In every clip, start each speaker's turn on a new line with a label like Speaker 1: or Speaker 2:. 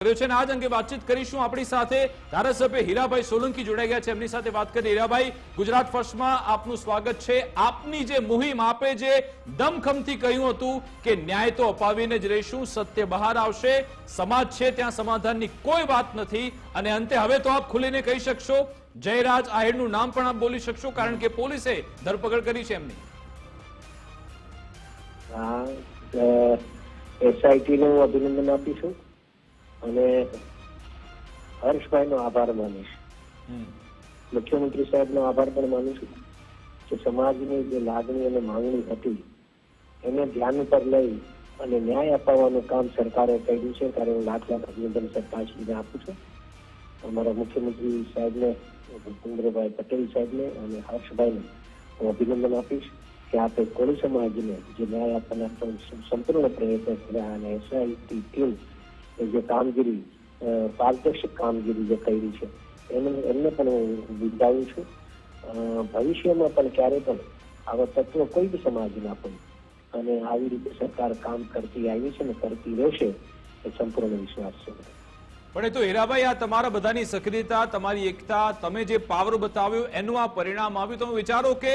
Speaker 1: કર્યો છે આજ અંગે વાતચીત કરીશું આપણી સાથે ધારાસભ્ય હીરાભાઈ સોલંકી જોડાઈ ગયા છે. એમની સાથે વાત કરી હીરાભાઈ, ગુજરાત ફર્સ્ટમાં આપનું સ્વાગત છે. આપની જે મુહિમ આપે જે દમખમથી કહ્યું હતું કે ન્યાય તો અપાવીને જ રહીશું, સત્ય બહાર આવશે, સમાજ છે ત્યાં સમાધાનની કોઈ વાત નથી. અને અંતે હવે તો આપ ખુલીને કહી શકશો, જયરાજ આહિરનું નામ પણ આપ બોલી શકશો, કારણ કે પોલીસે ધરપકડ કરી છે એમની.
Speaker 2: એસઆઈટી નું અભિનંદન આપીશું અને હર્ષભાઈ નો આભાર માનીશ મુખ્યમંત્રી સાહેબ નો આભાર પણ માનું છું કે સમાજની જે લાગણી અને માંગણી હતી એને ધ્યાન પર લઈ અને ન્યાય અપાવવાનું કામ સરકારે કર્યું છે ત્યારે હું લાખ લાખ અભિનંદન સરકારશ્રીને આપું છું. અમારા મુખ્યમંત્રી સાહેબને ભૂપેન્દ્રભાઈ પટેલ સાહેબને અને હર્ષભાઈને હું અભિનંદન આપીશ કે આપે કોળી સમાજને જે ન્યાય આપવાના સંપૂર્ણ પ્રયત્ન કર્યા અને એસઆઈટી ટીમ જે કામગીરી પારદર્શક કામગીરી જે કરી છે, એમને એમને પણ હું બિરદાવું છું. ભવિષ્યમાં પણ ક્યારે પણ આવા તત્વો કોઈ બી સમાજ ના હોય અને આવી રીતે સરકાર કામ કરતી આવી છે ને કરતી રહેશે, એ સંપૂર્ણ વિશ્વાસ છે.
Speaker 1: પણ એ તો હીરાભાઈ, આ તમારા બધાની સક્રિયતા, તમારી એકતા, તમે જે પાવર બતાવ્યો, એનું આ પરિણામ આવ્યું. તમે વિચારો કે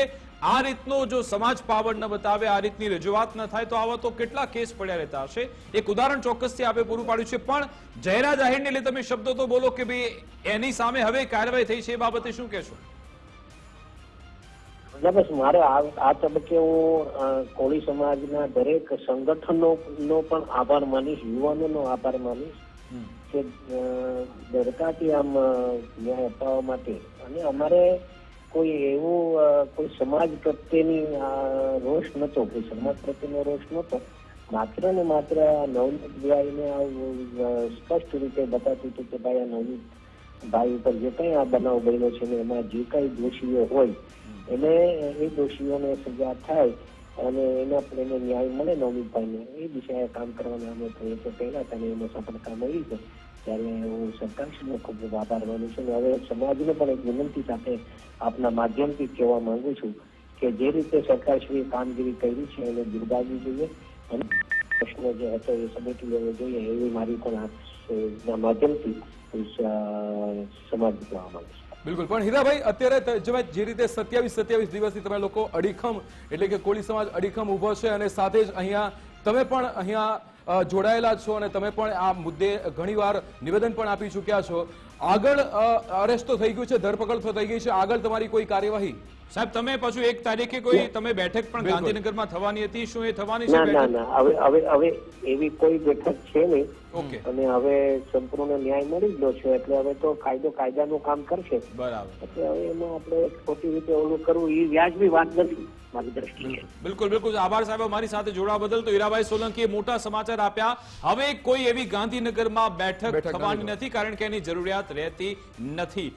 Speaker 1: આ રીતનો જો સમાજ પાવર ન બતાવે, આ રીતની રજૂઆત ન થાય, તો આવા તો કેટલા કેસ પડ્યા રહેતા હશે? એક ઉદાહરણ ચોક્કસથી આપે પૂરું પાડ્યું છે. પણ જયરાજ આહિરને લઈ તમે શબ્દો તો બોલો કે ભાઈ, એની સામે હવે કાર્યવાહી થઈ છે એ બાબતે શું કહેશો?
Speaker 2: બસ મારે આ તબક્કે હું કોળી સમાજના દરેક સંગઠનો નો પણ આભાર માનીશ, યુવાનોનો આભાર માનીશ. કે દરકાથી આમ ન્યાય અપાવવા માટે. અને અમારે કોઈ એવું કોઈ સમાજ પ્રત્યેની રોષ નતો કોઈ સમાજ પ્રત્યેનો રોષ નતો માત્ર ને માત્ર આ નવનીતભાઈને આ સ્પષ્ટ રીતે બતાતું હતું કે ભાઈ આ નવનીત ભાઈ ઉપર જે કઈ આ બનાવ બન્યો છે ને એમાં જે કઈ દોષીઓ હોય એને એ દોષીઓને સજા થાય. અને એના પણ એને ન્યાય મળે નવનીતભાઈને એ દિશાએ કામ કરવાના અમે પ્રયત્નો પહેલા તને એમાં સફળતા મળી છે. ત્યારે હું સરકારશ્રીનો ખૂબ ખૂબ આભાર માનું છું. હવે સમાજને પણ એક વિનંતી સાથે આપના માધ્યમથી કહેવા માંગુ છું કે જે રીતે સરકારશ્રીએ કામગીરી કરી છે એને બિરદાવવી જોઈએ. અને પ્રશ્ન જે હતો એ સમેટી લેવો જોઈએ. એવી મારી પણ માધ્યમથી સમાજ કહેવા માંગુ છું.
Speaker 3: બિલકુલ. પણ હીરાભાઈ, અત્યારે તમે જે રીતે સત્યાવીસ સત્યાવીસ દિવસથી તમે લોકો અડીખમ, એટલે કે કોળી સમાજ અડીખમ ઊભો છે અને સાથે જ અહીંયા તમે પણ અહીંયા જોડાયેલા છો અને તમે પણ આ મુદ્દે ઘણીવાર નિવેદન પણ આપી ચૂક્યા છો. આગળ અરેસ્ટ તો થઈ ગયું છે ધરપકડ તો થઈ ગઈ છે. આગળ તમારી કોઈ કાર્યવાહી?
Speaker 1: સાહેબ તમે પાછું એક તારીખે કોઈ તમે બેઠક પણ. ગાંધીનગરમાં થવાની હતી શું એ થવાની છે
Speaker 2: ના ના હવે હવે હવે એવી કોઈ બેઠક છે નહીં.
Speaker 1: ઓકે.
Speaker 2: અને હવે સંપૂર્ણ ન્યાય મળી ગયો છે એટલે હવે તો કાયદો કાયદાનું કામ કરશે.
Speaker 1: બરાબર.
Speaker 2: એટલે હવે એમાં આપણે ખોટી રીતે ઓલું કરવું એ વ્યાજબી વાત નથી.
Speaker 1: બિલકુલ બિલકુલ આભાર સાહેબ અમારી સાથે જોડાવા બદલ તો હીરાભાઈ સોલંકીએ મોટા સમાચાર આપ્યા. હવે કોઈ એવી ગાંધીનગરમાં બેઠક
Speaker 3: બેઠક
Speaker 1: થવાની. નથી કારણ કે એની જરૂરિયાત રહેતી નથી.